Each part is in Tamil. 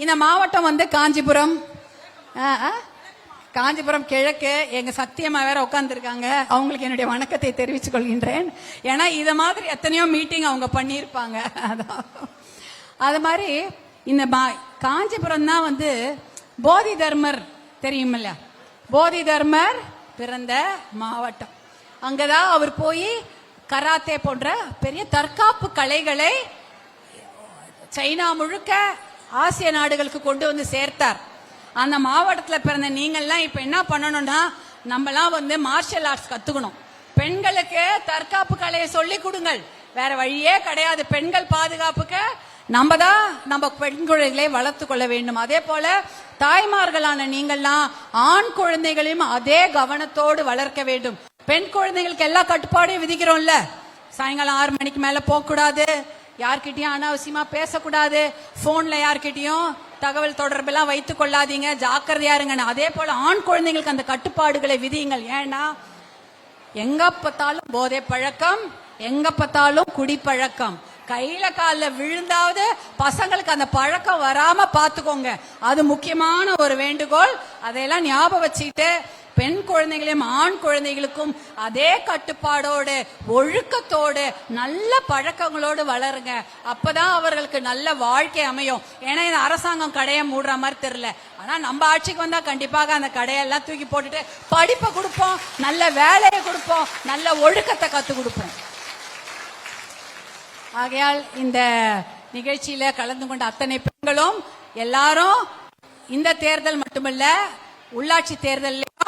இந்த மாவட்டம் வந்து காஞ்சிபுரம். காஞ்சிபுரம் கிழக்கு. எங்க சத்தியமா வேற உட்காந்துருக்காங்க அவங்களுக்கு என்னுடைய வணக்கத்தை தெரிவித்துக் கொள்கின்றேன். ஏன்னா இதை மாதிரி எத்தனையோ மீட்டிங் அவங்க பண்ணியிருப்பாங்க. அதான். அது மாதிரி இந்த மா- காஞ்சிபுரம் தான் வந்து போதி தர்மர் தெரியுமில்ல? போதி தர்மர் பிறந்த மாவட்டம். அங்கதான் அவர் போய் கராத்தே போன்ற பெரிய தற்காப்பு கலைகளை சைனா முழுக்க ஆசிய நாடுகளுக்கு கொண்டு வந்து சேர்த்தார். அந்த மாவட்டத்தில் பிறந்த நீங்கள்லாம் இப்போ என்ன பண்ணணும்னா நம்மலாம் வந்து மார்ஷல் ஆர்ட்ஸ் கற்றுக்கணும் பெண்களுக்கு தற்காப்பு கலையை சொல்லி கொடுங்கள். வேற வழியே கிடையாது. பெண்கள் பாதுகாப்புக்கு நம்ம தான் நம்ம பெண் குழந்தைகளை வளர்த்து கொள்ள வேண்டும். அதே போல தாய்மார்களான நீங்கள்லாம் ஆண் குழந்தைகளையும் அதே கவனத்தோடு வளர்க்க வேண்டும். பெண் குழந்தைகளுக்கு எல்லா கட்டுப்பாடையும் விதிக்கிறோம்ல. சாயங்காலம் ஆறு மணிக்கு மேல போக கூடாது யார்கிட்டயும் அனாவசியமா பேசக்கூடாது. போன்ல யார்கிட்டயும் தகவல் தொடர்பெல்லாம் வைத்துக் கொள்ளாதீங்க. ஜாக்கிரதையா இருங்க அதே போல ஆண் குழந்தைங்களுக்கு அந்த கட்டுப்பாடுகளை விதியுங்கள். ஏன்னா எங்க பார்த்தாலும் போதை பழக்கம் எங்க பார்த்தாலும் குடிப்பழக்கம். கையில காலில் விழுந்தாவது பசங்களுக்கு அந்த பழக்கம் வராம பாத்துக்கோங்க அது முக்கியமான ஒரு வேண்டுகோள். அதையெல்லாம் ஞாபகம் வச்சுக்கிட்டு பெண் குழந்தைகளையும் ஆண் குழந்தைகளுக்கும் அதே கட்டுப்பாடோடு ஒழுக்கத்தோடு நல்ல பழக்கங்களோடு வளருங்க. அப்பதான் அவர்களுக்கு நல்ல வாழ்க்கை அமையும். ஏன்னா இந்த அரசாங்கம் கடையை மூடுற மாதிரி தெரியல. ஆனா நம்ம ஆட்சிக்கு வந்தா கண்டிப்பாக அந்த கடையெல்லாம் தூக்கி போட்டுட்டு படிப்பை கொடுப்போம் நல்ல வேலையை கொடுப்போம் நல்ல ஒழுக்கத்தை கத்து கொடுப்போம். ஆகையால் இந்த நிகழ்ச்சியில கலந்து கொண்ட அத்தனை பெண்களும் எல்லாரும் இந்த தேர்தல் மட்டுமல்ல உள்ளாட்சி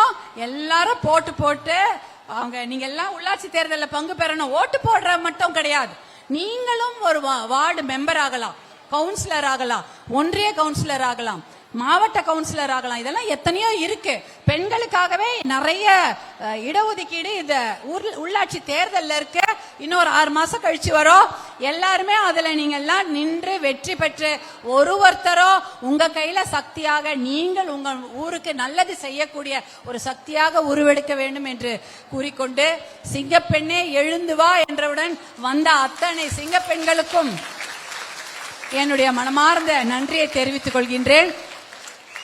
தேர்தல்லையும் எல்லாரும் போட்டு போட்டு அவங்க நீங்க எல்லாம் உள்ளாட்சி தேர்தலில் பங்கு பெறணும். ஓட்டு போடுற மட்டும் கிடையாது. நீங்களும் ஒரு வார்டு மெம்பர் ஆகலாம். கவுன்சிலர் ஆகலாம். ஒன்றிய கவுன்சிலர் ஆகலாம். மாவட்ட கவுன்சிலர் ஆகலாம். இதெல்லாம் எத்தனையோ இருக்கு. பெண்களுக்காகவே நிறைய இடஒதுக்கீடு இந்த ஊர்- உள்ளாட்சி தேர்தலில் இருக்கு. இன்னொரு ஆறு மாசம் கழிச்சு வரும். எல்லாருமே அதுல நீங்க எல்லாம் நின்று வெற்றி பெற்று ஒரு ஒருத்தரோ உங்க கையில சக்தியாக நீங்கள் உங்க ஊருக்கு நல்லது செய்யக்கூடிய ஒரு சக்தியாக உருவெடுக்க வேண்டும் என்று கூறிக்கொண்டு சிங்கப்பெண்ணே எழுந்து வா என்றவுடன் வந்த அத்தனை சிங்கப்பெண்களுக்கும் என்னுடைய மனமார்ந்த நன்றியை தெரிவித்துக் கொள்கின்றேன்.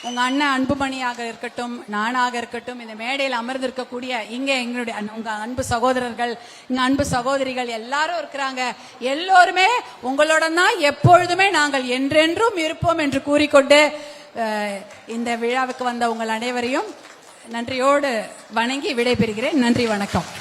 உங்க அண்ணன் அன்புமணியாக இருக்கட்டும் நானாக இருக்கட்டும் இந்த மேடையில் அமர்ந்திருக்கக்கூடிய இங்க எங்களுடைய அன்- உங்க அன்பு சகோதரர்கள் இங்க அன்பு சகோதரிகள் எல்லாரும் இருக்கிறாங்க. எல்லோருமே உங்களோட தான் எப்பொழுதுமே நாங்கள் என்றென்றும் இருப்போம் என்று கூறிக்கொண்டு இந்த விழாவுக்கு வந்த உங்கள் அனைவரையும் நன்றியோடு வணங்கி விடைபெறுகிறேன். நன்றி வணக்கம்.